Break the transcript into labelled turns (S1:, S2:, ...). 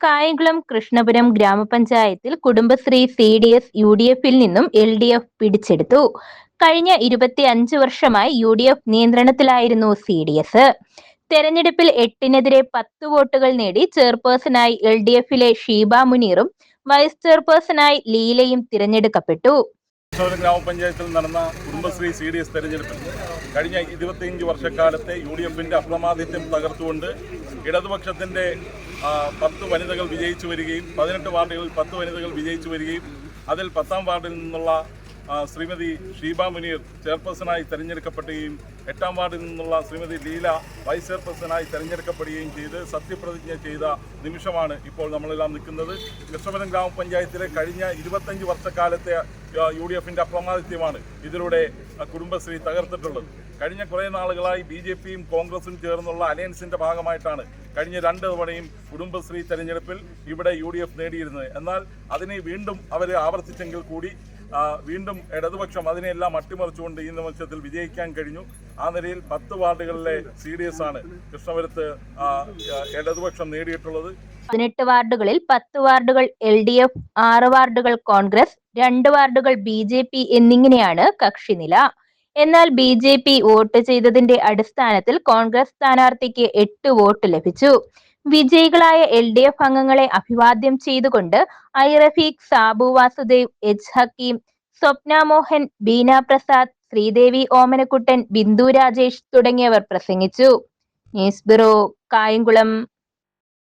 S1: കായംകുളം കൃഷ്ണപുരം ഗ്രാമപഞ്ചായത്തിൽ Kudumbashree C D S U D എഫിൽ നിന്നും എൽ ഡി എഫ് പിടിച്ചെടുത്തു. കഴിഞ്ഞ ഇരുപത്തി അഞ്ച് വർഷമായി യു ഡി എഫ് നിയന്ത്രണത്തിലായിരുന്നു സി ഡി എസ്. തെരഞ്ഞെടുപ്പിൽ എട്ടിനെതിരെ പത്ത് വോട്ടുകൾ നേടി ചെയർപേഴ്സണായി എൽ ഡി എഫിലെ ഷീബ മുനീറും വൈസ് ചെയർപേഴ്സണായി ലീലയും തിരഞ്ഞെടുക്കപ്പെട്ടു.
S2: കൃഷ്ണപുരം ഗ്രാമപഞ്ചായത്തിൽ നടന്ന കുടുംബശ്രീ സി ഡി എസ് തെരഞ്ഞെടുപ്പിൽ കഴിഞ്ഞ ഇരുപത്തിയഞ്ച് വർഷക്കാലത്തെ യു ഡി എഫിന്റെ അപ്രമാദിത്യം തകർത്തുകൊണ്ട് ഇടതുപക്ഷത്തിന്റെ ആ, പത്ത് വനിതകൾ വിജയിച്ചു വരികയും പതിനെട്ട് വാർഡുകളിൽ പത്ത് വനിതകൾ വിജയിച്ചു വരികയും അതിൽ പത്താം വാർഡിൽ നിന്നുള്ള ശ്രീമതി ഷീബ മുനീർ ചെയർപേഴ്സണായി തെരഞ്ഞെടുക്കപ്പെടുകയും എട്ടാം വാർഡിൽ നിന്നുള്ള ശ്രീമതി ലീല വൈസ് ചെയർപേഴ്സണായി തെരഞ്ഞെടുക്കപ്പെടുകയും ചെയ്ത് സത്യപ്രതിജ്ഞ ചെയ്ത നിമിഷമാണ് ഇപ്പോൾ നമ്മളെല്ലാം നിൽക്കുന്നത്. കൃഷ്ണപുരം ഗ്രാമപഞ്ചായത്തിലെ കഴിഞ്ഞ ഇരുപത്തഞ്ച് വർഷക്കാലത്തെ യു ഡി എഫിന്റെ അപ്രമാദിത്യമാണ് ഇതിലൂടെ കുടുംബശ്രീ തകർത്തിട്ടുള്ളത്. കഴിഞ്ഞ കുറേ നാളുകളായി ബി ജെ പിയും കോൺഗ്രസും ചേർന്നുള്ള അലയൻസിന്റെ ഭാഗമായിട്ടാണ് കഴിഞ്ഞ രണ്ട് തവണയും കുടുംബശ്രീ തെരഞ്ഞെടുപ്പിൽ ഇവിടെ യു ഡി എഫ് നേടിയിരുന്നത്. എന്നാൽ അതിനെ വീണ്ടും അവർ ആവർത്തിച്ചെങ്കിൽ കൂടി വീണ്ടും ഇടതുപക്ഷം അതിനെല്ലാം അട്ടിമറിച്ചുകൊണ്ട് ഈ മത്സരത്തിൽ വിജയിക്കാൻ കഴിഞ്ഞു. ആ നിലയിൽ പത്ത് വാർഡുകളിലെ സി ഡി എസ് ആണ് കൃഷ്ണപുരത്ത് ഇടതുപക്ഷം നേടിയിട്ടുള്ളത്.
S1: പതിനെട്ട് വാർഡുകളിൽ പത്ത് വാർഡുകൾ എൽ ഡി എഫ് ആറ് വാർഡുകൾ കോൺഗ്രസ് രണ്ട് വാർഡുകൾ ബി ജെ പി എന്നിങ്ങനെയാണ് കക്ഷിനില എന്നാൽ ബി ജെ പി വോട്ട് ചെയ്തതിന്റെ അടിസ്ഥാനത്തിൽ കോൺഗ്രസ് സ്ഥാനാർത്ഥിക്ക് എട്ട് വോട്ട് ലഭിച്ചു. വിജയികളായ എൽ ഡി എഫ് അംഗങ്ങളെ അഭിവാദ്യം ചെയ്തുകൊണ്ട് ഐ റഫീഖ് സാബു വാസുദേവ് എച്ച് ഹക്കീം സ്വപ്ന മോഹൻ ബീന പ്രസാദ് ശ്രീദേവി ഓമനക്കുട്ടൻ ബിന്ദു രാജേഷ് തുടങ്ങിയവർ പ്രസംഗിച്ചു. News bureau Kayamkulam.